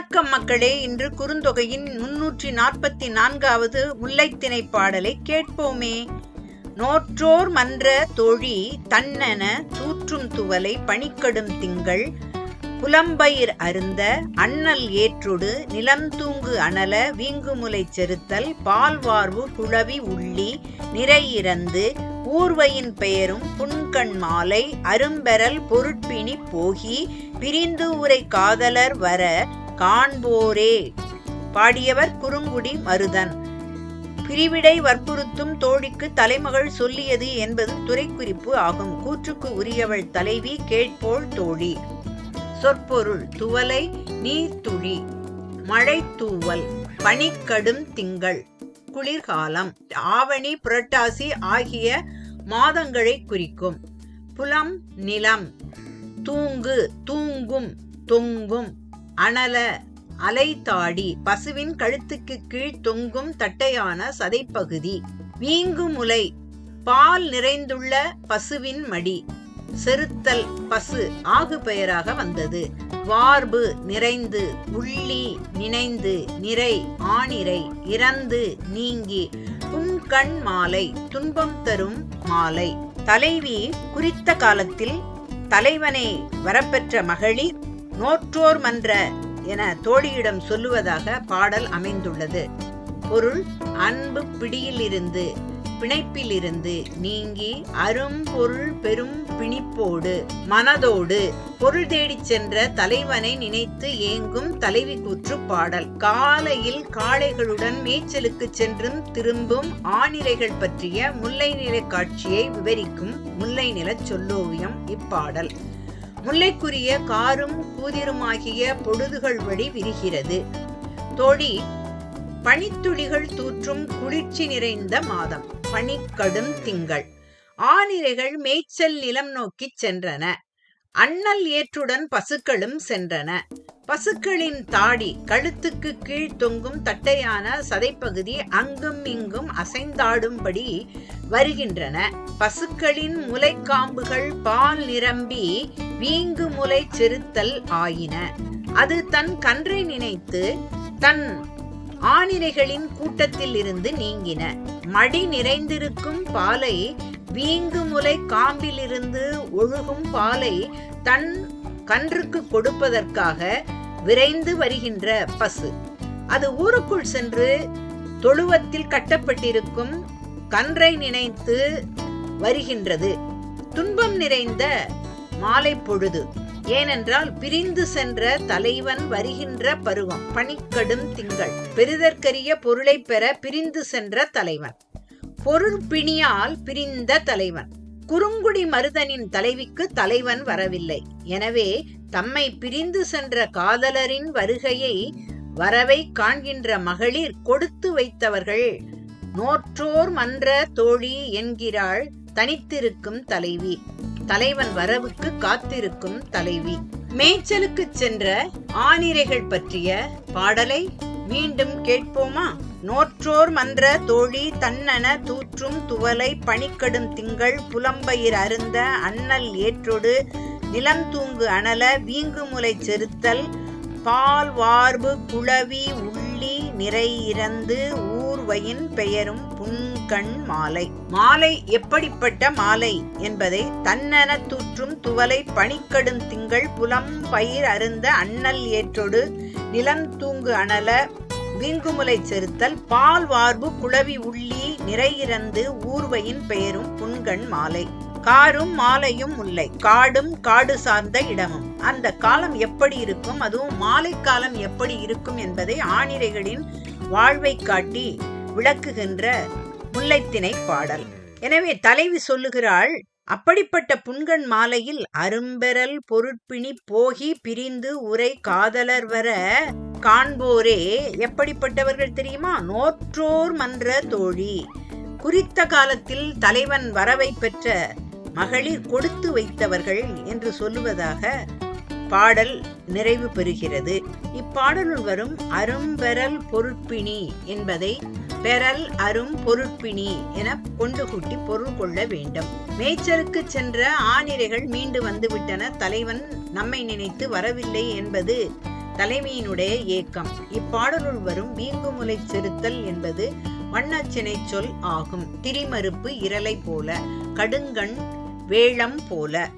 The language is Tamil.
வணக்கம் மக்களே. இன்று குறுந்தொகையின் முன்னூற்றி நாற்பத்தி நான்காவது முல்லைத்திணை பாடலை கேட்போமே. நோற்றோர் மன்ற தோழி தன்னென தூற்றும் துவலை பணிக்கடும் திங்கள். புலம்பயிர் அருந்த அண்ணல் ஏற்றொடு நிலந்தூங்கு அனல வீங்குமுலை செருத்தல் பால்வார்வு குழவி உள்ளி நிறையிறந்து ஊர்வையின் பெயரும் புன்கண் மாலை அரும்பெறல் பொருட்பிணி போகி பிரிந்து உரை காதலர் வர காண்போரே. பாடியவர் குறுங்குடி மருதன். பிரிவிடை வற்புறுத்தும் தோழிக்கு தலைமகள் சொல்லியது என்பது துறைக்குறிப்பு ஆகும். கூற்றுக்கு உரியவள் தலைவி கேட்போள் தோழி. சொற்பொருள் துவலை நீர்த்துழி மழை தூவல் பனிக்கடும் திங்கள் குளிர்காலம் ஆவணி புரட்டாசி ஆகிய மாதங்களை குறிக்கும். புலம் நிலம் தூங்கு தூங்கும் தொங்கும் அனல அலைத்தாடி பசுவின் கழுத்துக்கு கீழ் தொங்கும் தட்டையான சதைப்பகுதி. வீங்குமுலை பால் நிறைந்துள்ள பசுவின் மடி. செருத்தல் பசு ஆகு பெயராக வந்தது. வார்பு நிறைந்து உள்ளி நினைந்து நிறை ஆணிரை இறந்து நீங்கி புன்கண் மாலை துன்பம் தரும் மாலை. தலைவி குறித்த காலத்தில் தலைவனை வரப்பெற்ற மகளிர் நோற்றோர் மன்ற என தோழியிடம் சொல்லுவதாக பாடல் அமைந்துள்ளது. பொருள் அன்பு பிடியிலிருந்து பிணைப்பிலிருந்து நீங்கி அரும்பொருள் பெரும் பிணிப்போடு மனதோடு பொருள் தேடிச் சென்ற தலைவனை நினைத்து ஏங்கும் தலைவி கூற்று பாடல். காலையில் காளைகளுடன் மேய்ச்சலுக்கு சென்றும் திரும்பும் ஆணிரைகள் பற்றிய முல்லை நில காட்சியை விவரிக்கும் முல்லை நில சொல்லோவியம் இப்பாடல். முல்லைக்குரிய காரும் கூதிருமாகிய பொழுதுகள் வழி விரிகிறது. தோழி பனித்துளிகள் தூற்றும் குளிர்ச்சி நிறைந்த மாதம் பனிக்கடும் திங்கள். ஆனிரைகள் மேய்ச்சல் நிலம் நோக்கிச் சென்றன. அண்ணல் ஏற்றுடன் பசுக்களும் சென்றன. பசுக்களின் தாடி கழுத்துக்கு கீழ் தொங்கும் தட்டையான சதைப்பகுதி அங்கும் இங்கும் அசைந்தாடும்படி வருகின்றன. பசுக்களின் முலைக்காம்புகள் பால் நிரம்பி வீங்கு முலை செருத்தல் ஆயின. அது தன் கன்றை நினைத்து தன் ஆணிரைகளின் கூட்டத்தில் இருந்து நீங்கின. மடி நிறைந்திருக்கும் பாலை வீங்கு முலை காம்பிலிருந்து ஒழுகும் பாலை தன் கன்றுக்கு கொடுப்பதற்காக விரைந்து வருகின்ற பசு. அது ஊருக்குள் சென்று தொழுவத்தில் கட்டப்பட்டிருக்கும் கன்றை நினைத்து வருகின்றது. துன்பம் நிறைந்த மாலை பொழுது. ஏனென்றால் பிரிந்து சென்ற தலைவன் வருகின்ற பருவம். பனிக்கடும் திங்கள். பெரிதற்கரிய பொருளை பெற பிரிந்து சென்ற தலைவன். பொருள் பிணியால் பிரிந்த தலைவன். குறுங்குடி மருதனின் தலைவிக்கு தலைவன் வரவில்லை. எனவே தம்மை பிரிந்து சென்ற காதலரின் வருகையை வரவை காண்கின்ற மகளிர் கொடுத்து வைத்தவர்கள். நோற்றோர் மன்ற தோழி என்கிறாள் தனித்திருக்கும் தலைவி. தலைவன் வரவுக்கு காத்திருக்கும் தலைவி. மேய்ச்சலுக்கு சென்ற ஆணிரைகள் பற்றிய பாடலை மீண்டும் கேட்போமா? நோற்றோர் மன்ற தோழி தன்னன தூற்றும் துவலை பனிக்கடும் திங்கள் புலம்பயிர் அருந்த அண்ணல் ஏற்றொடு நிலம் தூங்கு அனல வீங்குமுலை செருத்தல் பால் வார்பு குளவி உள்ளி நிறை இறந்து ஊர்வையின் பெயரும் புன் கண் மாலை. மாலை எப்படிப்பட்ட மாலை என்பதை தன்னென தூற்றும் துவலை பனிக்கடும் திங்கள் புலம் பயிர் அருந்த அண்ணல் ஏற்றொடு நிலந்தூங்கு அனல வீங்குமுலை செருத்தல் பால் வார்பு குளவி உள்ளி நிறையிறந்து ஊர்வையின் பெயரும் புன்கண் மாலை. காரும் மாலையும் முல்லை. காடும் காடு சார்ந்த இடமும். அந்த காலம் எப்படி இருக்கும்? அதுவும் மாலை காலம் எப்படி இருக்கும் என்பதை ஆணிரைகளின் வாழ்வை காட்டி விளக்குகின்ற முல்லைத்திணை பாடல். எனவே தலைவி சொல்லுகிறாள் அப்படிப்பட்ட புன்கண் மாலையில் அரும்பெறல் பொருட்பிணி போகி பிரிந்து உரை காதலர் வர காண்போரே. எப்படிப்பட்டவர்கள் தெரியுமா? நோற்றோர் மன்ற தோழி. குறித்த காலத்தில் தலைவன் வரவை பெற்ற மகளிர் கொடுத்து வைத்தவர்கள் என்று சொல்லுவதாக பாடல் நிறைவு பெறுகிறது. இப்பாடலுள் வரும் அரும்பெறல் பொருட்பிணி என்பதை பெறல் அரும் பொருட்பிணி என கொண்டு கூட்டி பொருள் கொள்ள வேண்டும். மேய்ச்சலுக்கு சென்ற ஆணிரைகள் மீண்டு வந்துவிட்டன. தலைவன் நம்மை நினைத்து வரவில்லை என்பது தலைமையினுடைய ஏக்கம். இப்பாடலுள் வரும் வீங்குமுலை செலுத்தல் என்பது வண்ணச்சினை சொல் ஆகும். திரிமறுப்பு இரலை போல கடுங்கண் வேளம் போல.